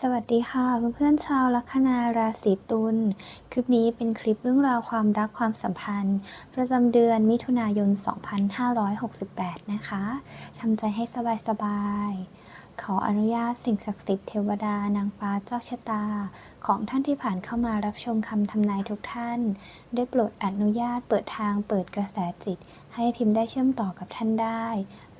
สวัสดีค่ะเพื่อนๆชาวลัคนาราศีตุลคลิปนี้เป็นคลิปเรื่องราวความรักความสัมพันธ์ ประจำเดือนมิถุนายน 2568 นะคะทำใจให้สบายๆ ขออนุญาตสิ่งศักดิ์สิทธิ์เทวดานางฟ้าเจ้าชะตา ของท่านที่ผ่านเข้ามารับชมคำทำนายทุกท่าน ได้โปรดอนุญาตเปิดทางเปิดกระแสจิต ให้พิมพ์ได้เชื่อมต่อกับท่านได้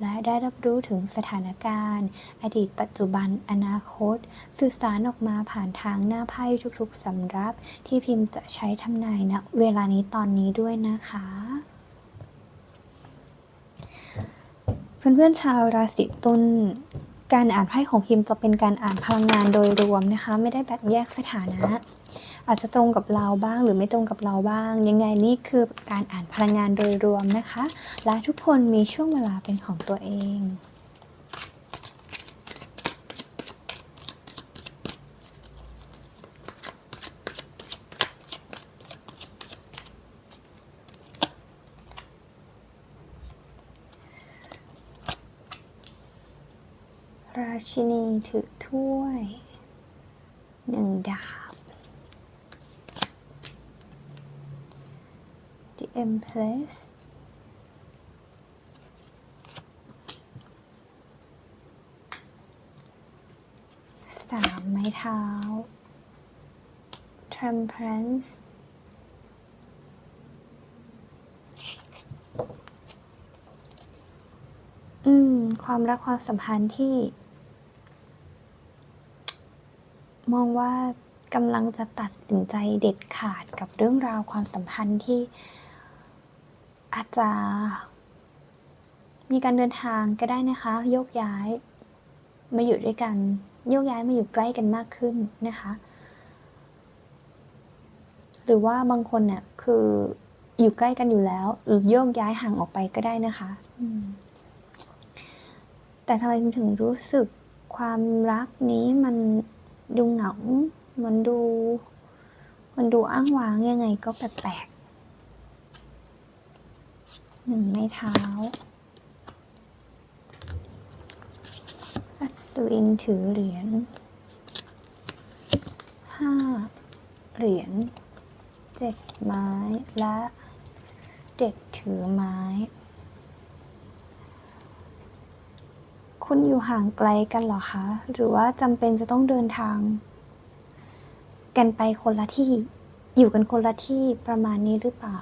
และได้รับรู้ถึงสถานการณ์ อดีตปัจจุบันอนาคต สื่อสารออกมาผ่านทางหน้าไพ่ทุกๆสำรับ ที่พิมพ์จะใช้ทำนายณเวลานี้ตอนนี้ด้วยนะคะเพื่อนๆชาวราศีตุลการอ่านไพ่ของพิมพ์จะเป็นการอ่านพลังงานโดยรวมนะคะ ไม่ได้แบ่งแยกสถานะ อาจจะตรงกับเราบ้างหรือไม่ตรงกับเราบ้าง ยังไงนี่คือการอ่านพลังงานโดยรวมนะคะ และทุกคนมีช่วงเวลาเป็นของตัวเองราชินีถือถ้วยหนึ่งดาบ The Empress สามไม้เท้า Temperance อืม ความรักความสัมพันธ์ที่ มองว่ากำลังจะตัดสินใจเด็ดขาดกับเรื่องราวความสัมพันธ์ที่ อาจจะมีการเดินทางก็ได้นะคะ โยกย้าย มาอยู่ด้วยกัน โยกย้ายมาอยู่ใกล้กันมากขึ้นนะคะ หรือว่าบางคนเนี่ยคืออยู่ใกล้กันอยู่แล้ว หรือโยกย้ายห่างออกไปก็ได้นะคะแต่ทำไมถึงรู้สึกความรักนี้มันดูเหงา มันดู มันดูอ้างว้างยังไงก็แปลก หนึ่งไม้เท้า อัศวินถือเหรียญห้าเหรียญเจ็ดไม้และเด็กถือไม้ คุณอยู่ห่างไกลกันเหรอคะ หรือว่าจำเป็นจะต้องเดินทาง กันไปคนละที่ อยู่กันคนละที่ประมาณนี้หรือเปล่า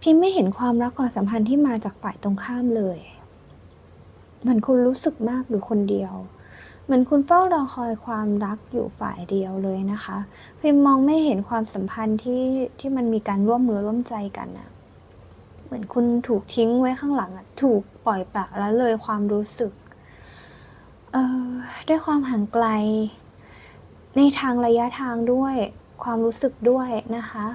พิมไม่เห็นความรักความสัมพันธ์ที่มาจากฝ่ายตรงข้ามเลยเหมือนคุณรู้สึกมากอยู่คนเดียวเหมือนคุณเฝ้ารอคอยความรักอยู่ฝ่ายเดียวเลยนะคะ พิมมองไม่เห็นความสัมพันธ์ที่ที่มันมีการร่วมมือร่วมใจกันอะเหมือนคุณถูกทิ้งไว้ข้างหลังอะถูกปล่อยปละละเลยความรู้สึก เอ่อด้วยความห่างไกล ในทางระยะทางด้วย ความรู้สึกด้วยนะคะ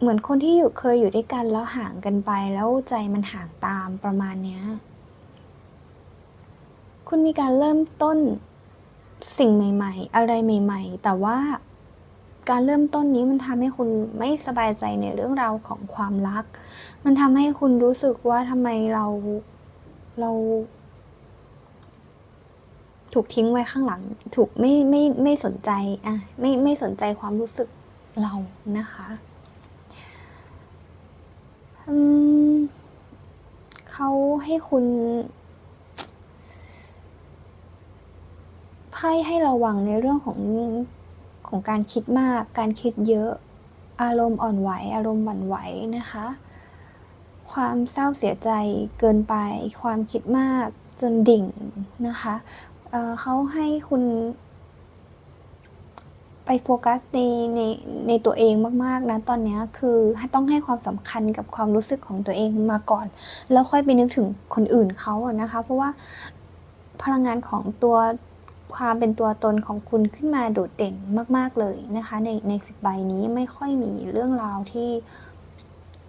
เหมือนคนที่อยู่เคยอยู่ด้วยกันแล้วห่างกันไปแล้วใจมันห่างตามประมาณเนี้ย คุณมีการเริ่มต้นสิ่งใหม่ ๆ อะไรใหม่ ๆ แต่ว่าการเริ่มต้นนี้มันทำให้คุณไม่สบายใจในเรื่องราวของความรัก มันทำให้คุณรู้สึกว่าทำไมเราเรา ถูกทิ้งไว้ข้างหลัง ถูกไม่ไม่ไม่สนใจอะไม่ไม่สนใจความรู้สึกเรานะคะ อืมเขาให้คุณไพ่ให้ระวังในเรื่องของของการคิดมาก การคิดเยอะ อารมณ์อ่อนไหว อารมณ์หวั่นไหวนะคะ ความเศร้าเสียใจเกินไป ความคิดมากจนดิ่งนะคะเเขาให้คุณ ไปโฟกัสในในในตัวเองมากๆนะตอนนี้คือต้องให้ความสำคัญกับความรู้สึกของตัวเองมาก่อน แล้วค่อยไปนึกถึงคนอื่นเขาอะนะคะ เพราะว่าพลังงานของตัวความเป็นตัวตนของคุณขึ้นมาโดดเด่นมาก ๆเลยนะคะ ในในสิบใบนี้ไม่ค่อยมีเรื่องราวที่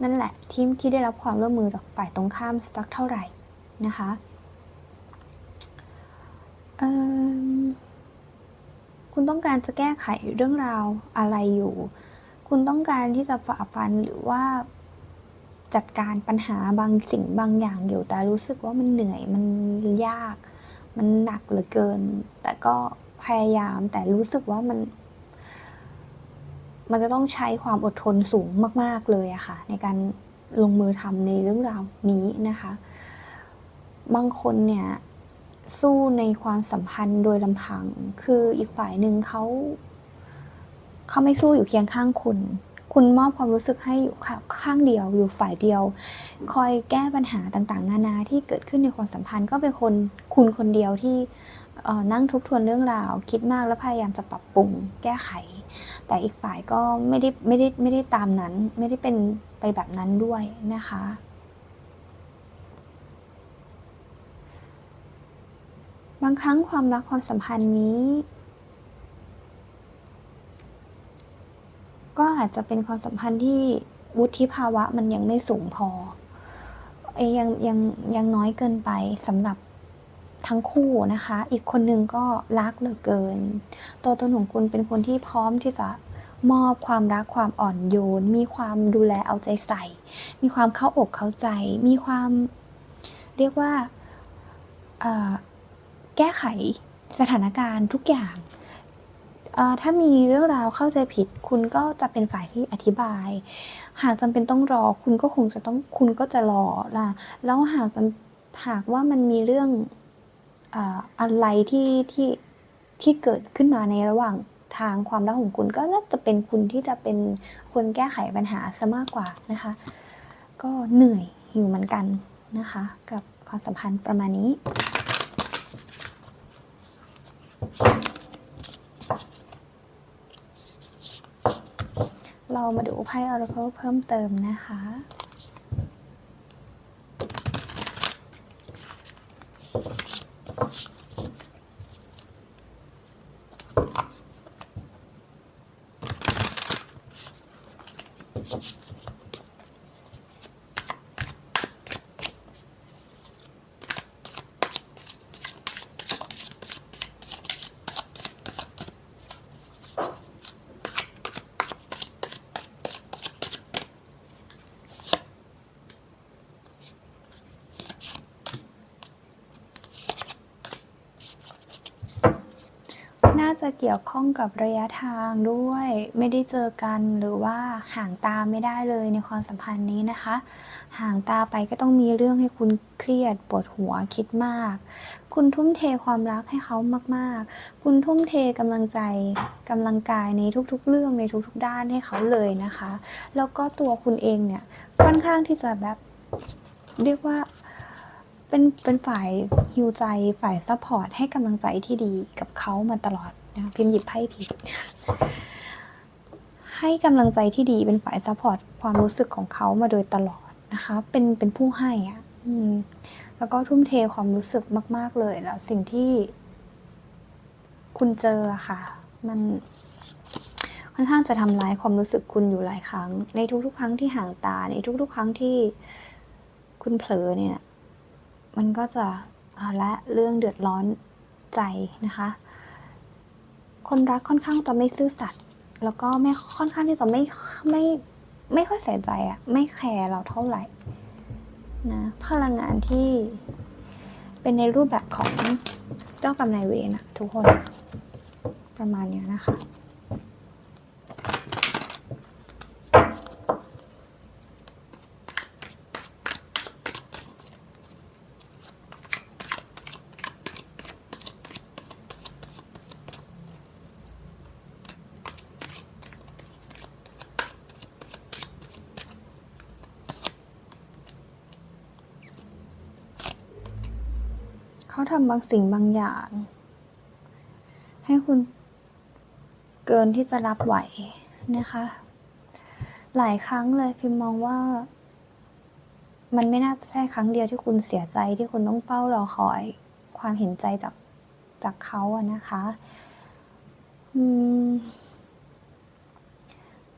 นั่นแหละที่ที่ได้รับความร่วมมือจากฝ่ายตรงข้ามสักเท่าไหร่นะคะเอิ่ม คุณต้องการจะแก้ไขเรื่องราวอะไรอยู่ คุณต้องการที่จะฝ่าฟันหรือว่าจัดการปัญหาบางสิ่งบางอย่างอยู่ แต่รู้สึกว่ามันเหนื่อยมันยาก มันหนักเหลือเกิน แต่ก็พยายามแต่รู้สึกว่ามัน มันจะต้องใช้ความอดทนสูงมาก ๆเลยอะค่ะ ในการลงมือทำในเรื่องราวนี้นะคะ บางคนเนี่ย สู้ในความสัมพันธ์โดยลำพัง คืออีกฝ่ายหนึ่งเขาเขาไม่สู้อยู่เคียงข้างคุณ คุณมอบความรู้สึกให้อยู่ข้างเดียว อยู่ฝ่ายเดียว คอยแก้ปัญหาต่างๆ นานาที่เกิดขึ้นในความสัมพันธ์ ก็เป็นคนคุณคนเดียวที่นั่งทบทวนเรื่องราว คิดมากแล้วพยายามจะปรับปรุงแก้ไข แต่อีกฝ่ายก็ไม่ได้ไม่ได้ไม่ได้ตามนั้น ไม่ได้เป็นไปแบบนั้นด้วยนะคะ บางครั้งความรักความสัมพันธ์นี้ ก็อาจจะเป็นความสัมพันธ์ที่วุฒิภาวะมันยังไม่สูงพอยังยังยังน้อยเกินไปสำหรับทั้งคู่นะคะ อีกคนนึงก็รักเหลือเกิน ตัวตนของคุณเป็นคนที่พร้อมที่จะมอบความรักความอ่อนโยน มีความดูแลเอาใจใส่ มีความเข้าอกเข้าใจ มีความเรียกว่า แก้ไขสถานการณ์ทุกอย่าง ถ้ามีเรื่องราวเข้าใจผิด คุณก็จะเป็นฝ่ายที่อธิบาย หากจำเป็นต้องรอ คุณก็คงจะต้องคุณก็จะรอล่ะแล้วหากจำหากว่ามันมีเรื่องอะไรที่ที่ที่เกิดขึ้นมาในระหว่างทางความรักของคุณก็น่าจะเป็นคุณที่จะเป็นคนแก้ไขปัญหาซะมากกว่านะคะ ก็เหนื่อยอยู่เหมือนกันนะคะ กับความสัมพันธ์ประมาณนี้ เรามาดูไพ่ออร์เคิลเพิ่มเติมนะคะน่า จะเกี่ยวข้องกับระยะทางด้วย ไม่ได้เจอกันหรือว่าห่างตาไม่ได้เลยในความสัมพันธ์นี้นะคะ ห่างตาไปก็ต้องมีเรื่องให้คุณเครียดปวดหัวคิดมาก คุณทุ่มเทความรักให้เขามากๆ คุณทุ่มเทกำลังใจกำลังกายในทุกๆ เรื่องในทุกๆ ด้านให้เขาเลยนะคะ แล้วก็ตัวคุณเองเนี่ยค่อนข้างที่จะแบบเรียกว่าเป็นเป็นฝ่ายฮิวใจฝ่ายซัพพอร์ตให้กำลังใจที่ดีกับเขามาตลอด พิมพ์หยิบไพ่ผิด ให้กำลังใจที่ดีเป็นฝ่ายซัพพอร์ตความรู้สึกของเขามาโดยตลอดนะคะ เป็นเป็นผู้ให้อะแล้วก็ทุ่มเทความรู้สึกมาก ๆเลยแล้วสิ่งที่คุณเจอค่ะ มันค่อนข้างจะทำร้ายความรู้สึกคุณอยู่หลายครั้ง ในทุก ๆ ครั้งที่ห่างตาในทุก ๆ ครั้งที่คุณเผลอเนี่ย มันก็จะละเรื่องเดือดร้อนใจนะคะ คนรักค่อนข้างจะไม่ซื่อสัตย์แล้วก็ไม่ค่อนข้างที่จะไม่ไม่ไม่ค่อยใส่ใจอะไม่แคร์เราเท่าไหร่นะพลังงานที่เป็นในรูปแบบของเจ้ากรรมนายเวรอะทุกคนประมาณนี้นะคะ ทำบางสิ่งบางอย่าง ให้คุณเกินที่จะรับไหวนะคะ หลายครั้งเลยพิมมองว่า มันไม่น่าจะใช่ครั้งเดียวที่คุณเสียใจที่คุณต้องเฝ้ารอคอย ความเห็นใจจากจากเขาอะนะคะ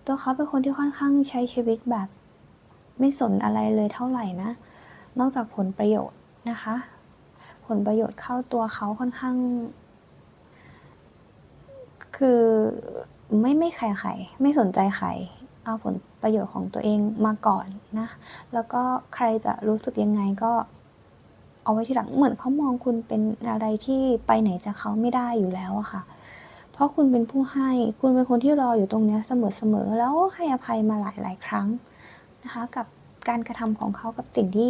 ตัวเขาเป็นคนที่ค่อนข้างใช้ชีวิตแบบ ไม่สนอะไรเลยเท่าไหร่นะ นอกจากผลประโยชน์นะคะ ลประโยชน์เข้าตัวเขาค่อนข้าง คือไม่ไม่ใครใครไม่สนใจใครเอาผลประโยชน์ของตัวเองมาก่อนนะ แล้วก็ใครจะรู้สึกยังไงก็เอาไว้ที่หลังเหมือนเขามองคุณเป็นอะไรที่ไปไหนจากเขาไม่ได้อยู่แล้วอะค่ะ เพราะคุณเป็นผู้ให้ คุณเป็นคนที่รออยู่ตรงเนี้ยเสมอๆ แล้วให้อภัยมาหลายๆ ครั้งนะคะ กับการกระทำของเขากับสิ่งที่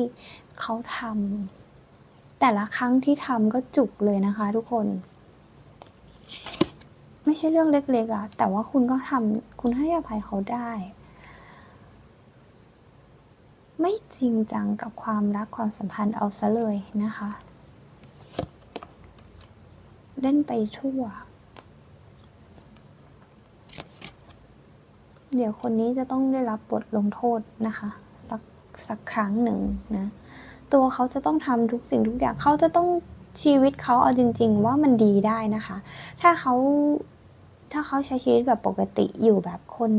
เขาทำ แต่ละครั้งที่ทำก็จุกเลยนะคะ ทุกคน ไม่ใช่เรื่องเล็กๆอะแต่ว่าคุณก็ทำคุณให้อภัยเขาได้ ไม่จริงจังกับความรักความสัมพันธ์เอาซะเลยนะคะ เล่นไปทั่ว เดี๋ยวคนนี้จะต้องได้รับบทลงโทษนะคะ สักสักครั้งหนึ่งนะ ตัวเขาจะต้องทำทุกสิ่งทุกอย่างเขาจะต้องชีวิตเขาเอาจริง ๆ ว่ามันดีได้นะคะ ถ้าเขาถ้าเขาใช้ชีวิตแบบปกติอยู่แบบคน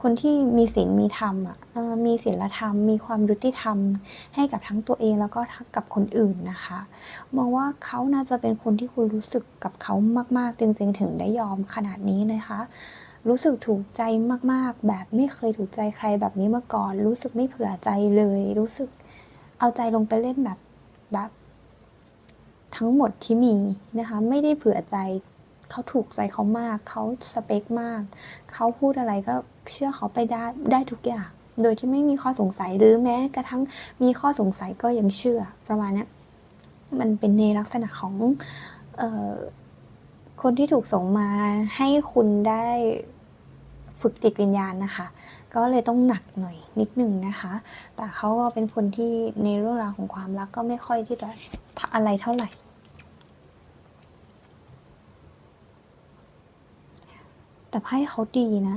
คนที่มีศีลมีธรรมอะมีศีลธรรม มีความยุติธรรม ให้กับทั้งตัวเองแล้วก็กับคนอื่นนะคะ มองว่าเขาน่าจะเป็นคนที่คุณรู้สึกกับเขามาก ๆ จริง ๆ ถึงได้ยอมขนาดนี้นะคะ รู้สึกถูกใจมากๆ แบบไม่เคยถูกใจใครแบบนี้มาก่อน รู้สึกไม่เผื่อใจเลย รู้สึกเอาใจลงไปเล่นแบบแบบ ทั้งหมดที่มีนะคะ ไม่ได้เผื่อใจเขาถูกใจเขามาก เขาสเปคมาก เขาพูดอะไรก็เชื่อเขาไปได้ได้ทุกอย่าง โดยที่ไม่มีข้อสงสัยหรือแม้กระทั่งมีข้อสงสัยก็ยังเชื่อประมาณนี้มันเป็นในลักษณะของออคนที่ถูกส่งมาให้คุณได้ ฝึกจิตวิญญาณนะคะ ก็เลยต้องหนักหน่อยนิดนึงนะคะ แต่เขาก็เป็นคนที่ในเรื่องราวของความรักก็ไม่ค่อยที่จะอะไรเท่าไหร่แต่ไพ่เขาดีนะ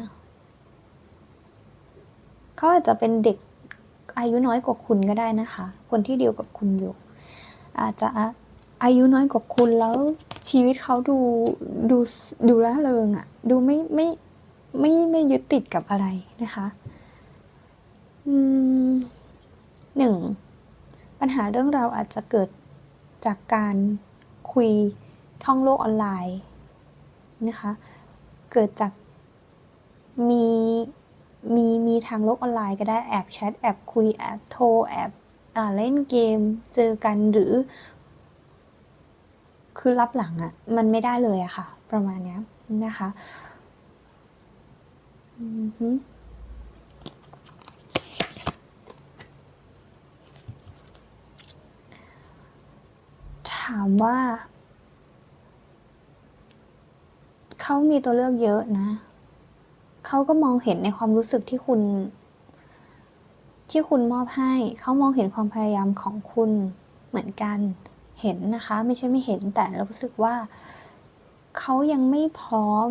เขาอาจจะเป็นเด็กอายุน้อยกว่าคุณก็ได้นะคะ คนที่เดียวกับคุณอยู่ อาจจะอายุน้อยกว่าคุณแล้วชีวิตเขาดูดูดูละเริงอะดูไม่ไม่ ไม่ไม่ยึดติดกับอะไรนะคะหนึ่งปัญหาเรื่องเราอาจจะเกิดจากการคุยท่องโลกออนไลน์นะคะ เกิดจากมีมีมีทางโลกออนไลน์ก็ได้แอบแชทแอบคุยแอบโทรแอบเล่นเกมเจอกันหรือ คือรับหลังอะ่ะ มันไม่ได้เลยอะค่ะ ประมาณนี้นะคะ ถามว่า เขามีตัวเลือกเยอะนะ เขาก็มองเห็นในความรู้สึกที่คุณ ที่คุณมอบให้ เขามองเห็นความพยายามของคุณเหมือนกัน เห็นนะคะ ไม่ใช่ไม่เห็นแต่เรารู้สึกว่า เขายังไม่พร้อม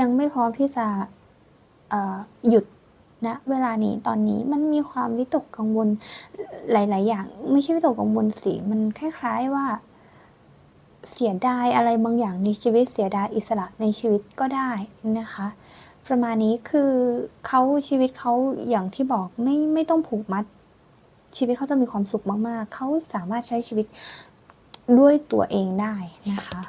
ยังไม่พร้อมที่จะหยุดนะเวลานี้ตอนนี้มันมีความวิตกกังวลหลาย ๆ อย่าง ไม่ใช่วิตกกังวลสิมันคล้ายๆว่า เสียดายอะไรบางอย่างในชีวิตเสียดายอิสระในชีวิตก็ได้นะคะ ประมาณนี้คือเขาชีวิตเขาอย่างที่บอกไม่ไม่ต้องผูกมัด ชีวิตเขาจะมีความสุขมาก ๆเขาสามารถใช้ชีวิตด้วยตัวเองได้นะคะ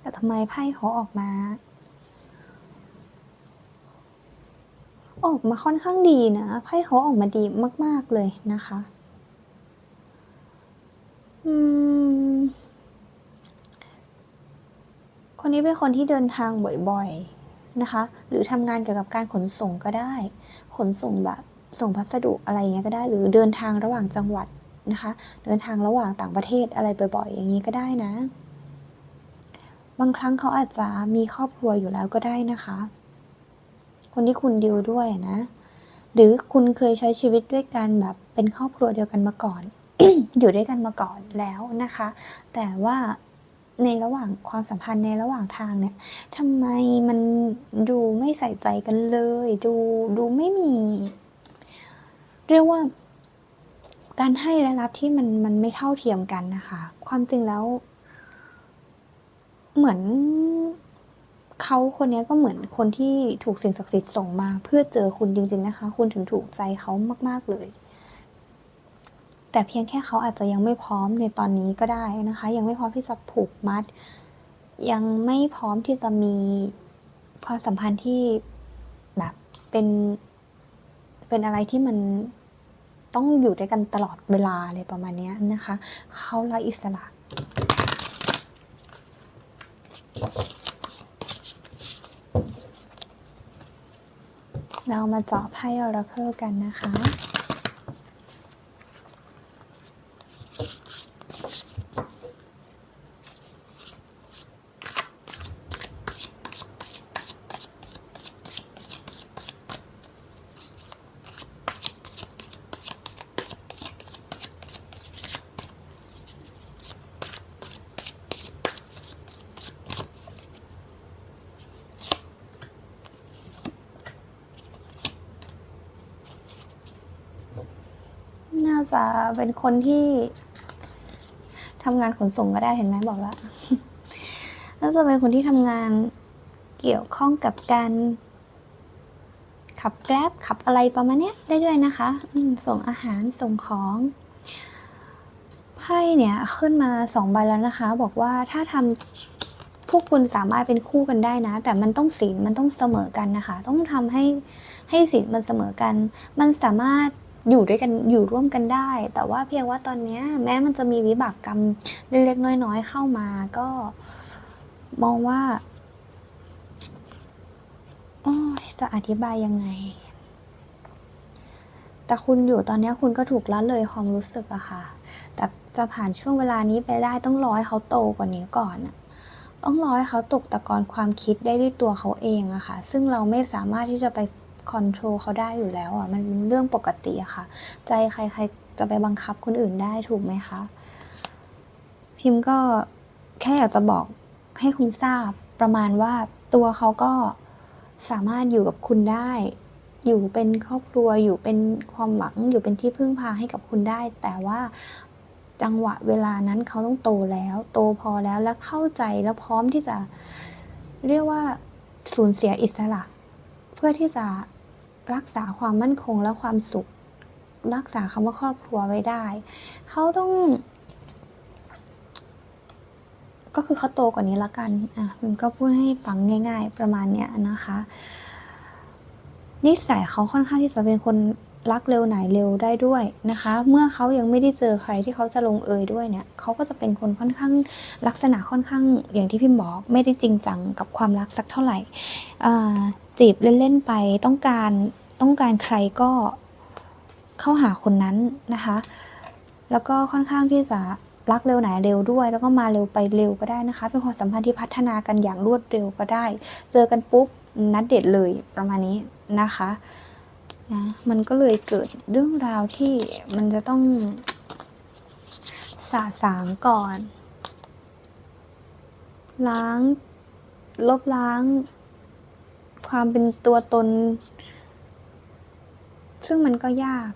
แต่ทำไมไพ่เขาออกมา ออกมาค่อนข้างดีนะไพ่เขาออกมาดีมาก ๆ เลยนะคะคนนี้เป็นคนที่เดินทางบ่อย ๆ นะคะ หรือทำงานเกี่ยวกับการขนส่งก็ได้ ขนส่งแบบส่งพัสดุอะไรอย่างเงี้ยก็ได้ หรือเดินทางระหว่างจังหวัดนะคะ เดินทางระหว่างต่างประเทศอะไรบ่อย ๆ อย่างนี้ก็ได้นะ บางครั้งเขาอาจจะมีครอบครัวอยู่แล้วก็ได้นะคะ คนที่คุณดิวด้วยนะ หรือคุณเคยใช้ชีวิตด้วยกันแบบเป็นครอบครัวเดียวกันมาก่อน อยู่ด้วยกันมาก่อนแล้วนะคะ แต่ว่าในระหว่างความสัมพันธ์ในระหว่างทางเนี่ยทำไมมันดูไม่ใส่ใจกันเลย ดูดูไม่มี เรียกว่าการให้และรับที่มันมันไม่เท่าเทียมกันนะคะ ความจริงแล้ว เหมือนเขาคนนี้ก็เหมือนคนที่ถูกสิ่งศักดิ์สิทธิ์ส่งมา เพื่อเจอคุณจริง ๆนะคะ คุณถึงถูกใจเขามาก ๆเลย แต่เพียงแค่เขาอาจจะยังไม่พร้อมในตอนนี้ก็ได้นะคะ ยังไม่พร้อมที่จะผูกมัด ยังไม่พร้อมที่จะมีความสัมพันธ์ที่แบบเป็นเป็นอะไรที่มันต้องอยู่ด้วยกันตลอดเวลาเลยประมาณนี้นะคะ เขาไร้อิสระ เรามาเจาะไพ่ออราเคิลกันนะคะ จะเป็นคนที่ทำงานขนส่งก็ได้เห็นไหมบอกแล้ว น่าจะเป็นคนที่ทำงานเกี่ยวข้องกับการขับแกร็บขับอะไรประมาณเนี้ยได้ด้วยนะคะส่งอาหารส่งของไพ่เนี่ยขึ้นมาสองใบแล้วนะคะ บอกว่าถ้าทำพวกคุณสามารถเป็นคู่กันได้นะ แต่มันต้องศีลมันต้องเสมอกันนะคะ ต้องทำให้ให้ศีลมันเสมอกัน มันสามารถ อยู่ด้วยกันอยู่ร่วมกันได้ แต่ว่าเพียงว่าตอนนี้แม้มันจะมีวิบากกรรมเล็กๆน้อยๆเข้ามา ก็มองว่าอจะอธิบายยังไง แต่คุณอยู่ตอนนี้คุณก็ถูกละเลยความรู้สึกอะค่ะ แต่จะผ่านช่วงเวลานี้ไปได้ต้องรอให้เขาโตกว่านี้ก่อนอะต้องรอให้เขาตกตะกอนความคิดได้ด้วยตัวเขาเองอะค่ะ ซึ่งเราไม่สามารถที่จะไป คอนโทรลเขาได้อยู่แล้วอะมันเป็นเรื่องปกติอะค่ะ ใจใครๆจะไปบังคับคนอื่นได้ถูกไหมคะ พิมพ์ก็แค่อยากจะบอกให้คุณทราบประมาณว่าตัวเขาก็สามารถอยู่กับคุณได้ อยู่เป็นครอบครัวอยู่เป็นความหวังอยู่เป็นที่พึ่งพาให้กับคุณได้ แต่ว่าจังหวะเวลานั้นเขาต้องโตแล้ว โตพอแล้วและเข้าใจแล้วพร้อมที่จะเรียกว่าสูญเสียอิสระ เพื่อที่จะ รักษาความมั่นคงและความสุข รักษาคำว่าครอบครัวไว้ได้ เขาต้อง ก็คือเขาโตกว่านี้ละกันอะมันก็พูดให้ฟังง่าย ๆ ประมาณเนี้ยนะคะ นิสัยเขาค่อนข้างที่จะเป็นคนรักเร็วไหนเร็วได้ด้วยนะคะ เมื่อเขายังไม่ได้เจอใครที่เขาจะลงเอยด้วยเนี่ยเขาก็จะเป็นคนค่อนข้างลักษณะค่อนข้างอย่างที่พิมบอกไม่ได้จริงจังกับความรักสักเท่าไหร่จีบเล่นๆไปต้องการ ต้องการใครก็เข้าหาคนนั้นนะคะ แล้วก็ค่อนข้างที่จะรักเร็วไหนเร็วด้วย แล้วก็มาเร็วไปเร็วก็ได้นะคะ เป็นความสัมพันธ์ที่พัฒนากันอย่างรวดเร็วก็ได้ เจอกันปุ๊บนัดเดทเลยประมาณนี้นะคะนะมันก็เลยเกิดเรื่องราวที่มันจะต้องสาสางก่อน ล้างลบล้าง ความเป็นตัวตน ซึ่งมันก็ยาก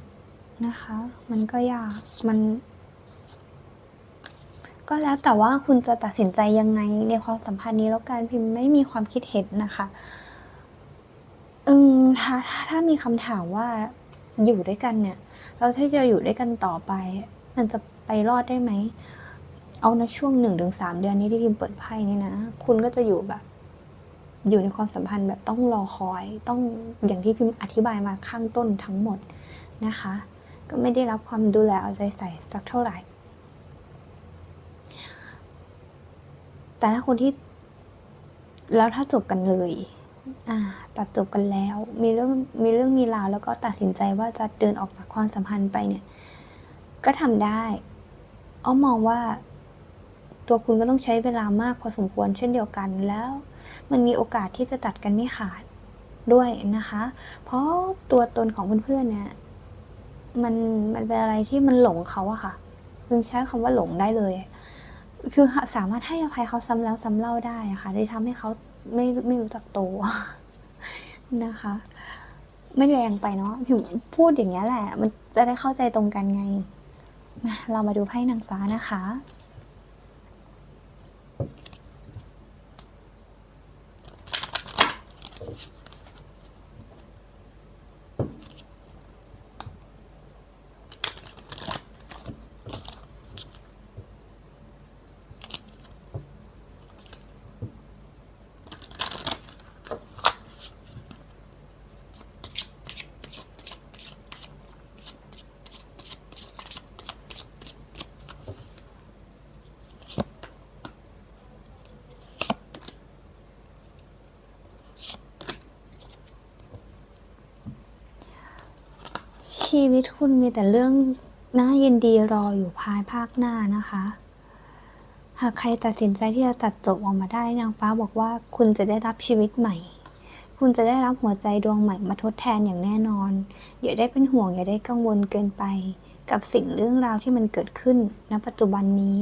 นะคะ มันก็ยาก มัน ก็แล้วแต่ว่าคุณจะตัดสินใจยังไงในความสัมพันธ์นี้แล้วกันพิมพ์ไม่มีความคิดเห็นนะคะอืมถ้าถ้าถ้ามีคำถามว่าอยู่ด้วยกันเนี่ยแล้วถ้าจะอยู่ด้วยกันต่อไป มันจะไปรอดได้ไหม เอาในช่วงหนึ่งถึงสามเดือนนี้ที่พิมพ์เปิดไพ่นี่นะ คุณก็จะอยู่แบบ อยู่ในความสัมพันธ์แบบต้องรอคอย ต้องอย่างที่พิมพ์อธิบายมาข้างต้นทั้งหมดนะคะ ก็ไม่ได้รับความดูแลเอาใจใส่สักเท่าไหร่ แต่ถ้าคนที่แล้วถ้าจบกันเลยอ่าตัดจบกันแล้ว มีเรื่องมีเรื่องมีราวแล้วก็ตัดสินใจว่าจะเดินออกจากความสัมพันธ์ไปเนี่ย ก็ทำได้อ้อมองว่าตัวคุณก็ต้องใช้เวลามากพอสมควรเช่นเดียวกันแล้ว มันมีโอกาสที่จะตัดกันไม่ขาดด้วยนะคะ เพราะตัวตนของเพื่อนๆเนี่ยมันมันเป็นอะไรที่มันหลงเขาอะค่ะมันใช้คำว่าหลงได้เลย คือสามารถให้อภัยเขาซ้ำแล้วซ้ำเล่าได้ะค่ะได้ทำให้เขาไม่ไม่รู้จักโตวนะคะ ไม่แรงไปเนาะพูดอย่างเงี้แหละ มันจะได้เข้าใจตรงกันไงมาเรามาดูไพ่นางฟ้านะคะ ชีวิตคุณมีแต่เรื่องน่ายินดีรออยู่ภายภาคหน้านะคะ หากใครตัดสินใจที่จะตัดจบออกมาได้นางฟ้าบอกว่าคุณจะได้รับชีวิตใหม่ คุณจะได้รับหัวใจดวงใหม่มาทดแทนอย่างแน่นอน อย่าได้เป็นห่วงอย่าได้กังวลเกินไป กับสิ่งเรื่องราวที่มันเกิดขึ้นณปัจจุบันนี้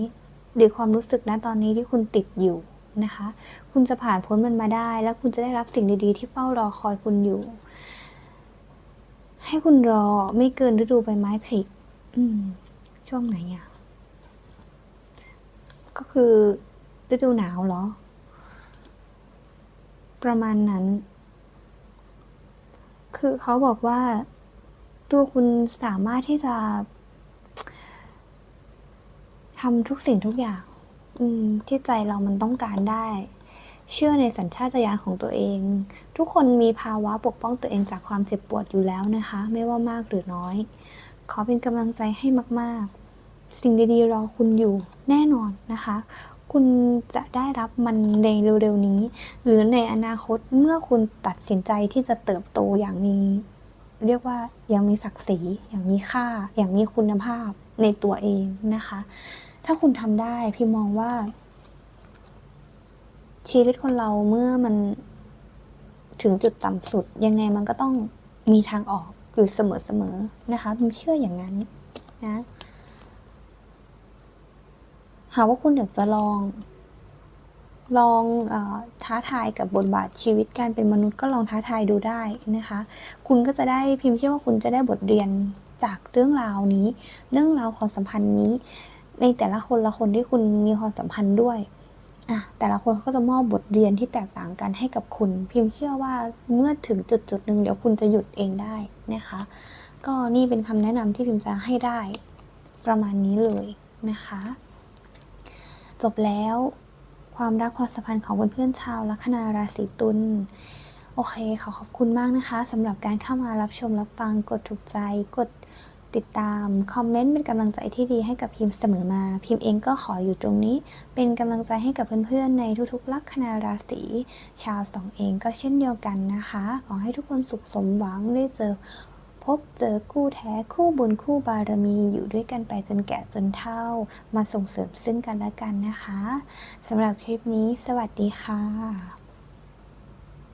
หรือความรู้สึกณตอนนี้ที่คุณติดอยู่นะคะ คุณจะผ่านพ้นมันมาได้ แล้วคุณจะได้รับสิ่งดีๆ ที่เฝ้ารอคอยคุณอยู่ ให้คุณรอไม่เกินฤดูใบไม้ผลิช่วงไหนอะ ก็คือฤดูหนาวเหรอ ประมาณนั้น คือเขาบอกว่า ตัวคุณสามารถที่จะทำทุกสิ่งทุกอย่างที่ใจเรามันต้องการได้ เชื่อในสัญชาตญาณของตัวเอง ทุกคนมีภาวะปกป้องตัวเองจากความเจ็บปวดอยู่แล้วนะคะ ไม่ว่ามากหรือน้อย ขอเป็นกำลังใจให้มาก ๆ สิ่งดีๆรอคุณอยู่แน่นอนนะคะ คุณจะได้รับมันในเร็วๆนี้ หรือในอนาคตเมื่อคุณตัดสินใจที่จะเติบโตอย่างมีเรียกว่ายังมีศักดิ์ศรีอย่างมีค่า อย่างมีคุณภาพในตัวเองนะคะ ถ้าคุณทำได้พี่มองว่า ชีวิตคนเราเมื่อมันถึงจุดต่ำสุด ยังไงมันก็ต้องมีทางออกอยู่เสมอๆนะคะพิมเชื่ออย่างนั้นนะหากว่าคุณอยากจะลอง ลองอท้าทายกับบทบาทชีวิตการเป็นมนุษย์ก็ลองท้าทายดูได้นะคะ คุณก็จะได้พิมพ์เชื่อว่าคุณจะได้บทเรียนจากเรื่องราวนี้ เรื่องราวความสัมพันธ์นี้ ในแต่ละคนละคนที่คุณมีความสัมพันธ์ด้วย อะแต่ละคนเขาก็จะมอบบทเรียนที่แตกต่างกันให้กับคุณ พิมพ์เชื่อว่าเมื่อถึงจุดจุดหนึ่งเดี๋ยวคุณจะหยุดเองได้นะคะ ก็นี่เป็นคำแนะนำที่พิมพ์จะให้ได้ประมาณนี้เลยนะคะ จบแล้วความรักความสัมพันธ์ของเพื่อนๆชาวลัคนาราศีตุลโอเคขอขอบคุณมากนะคะสำหรับการเข้ามารับชมรับฟังกดถูกใจกด ติดตามคอมเมนต์เป็นกำลังใจที่ดีให้กับพิมพ์เสมอมา พิมพ์เองก็ขออยู่ตรงนี้ เป็นกำลังใจให้กับเพื่อนๆ ในทุกๆ ลัคนาราศีชาวสองเองก็เช่นเดียวกันนะคะ ขอให้ทุกคนสุขสมหวังได้เจอพบเจอคู่แท้คู่บุญคู่บารมีอยู่ด้วยกันไปจนแก่จนเฒ่า มาส่งเสริมซึ่งกันและกันนะคะสำหรับคลิปนี้ สวัสดีค่ะ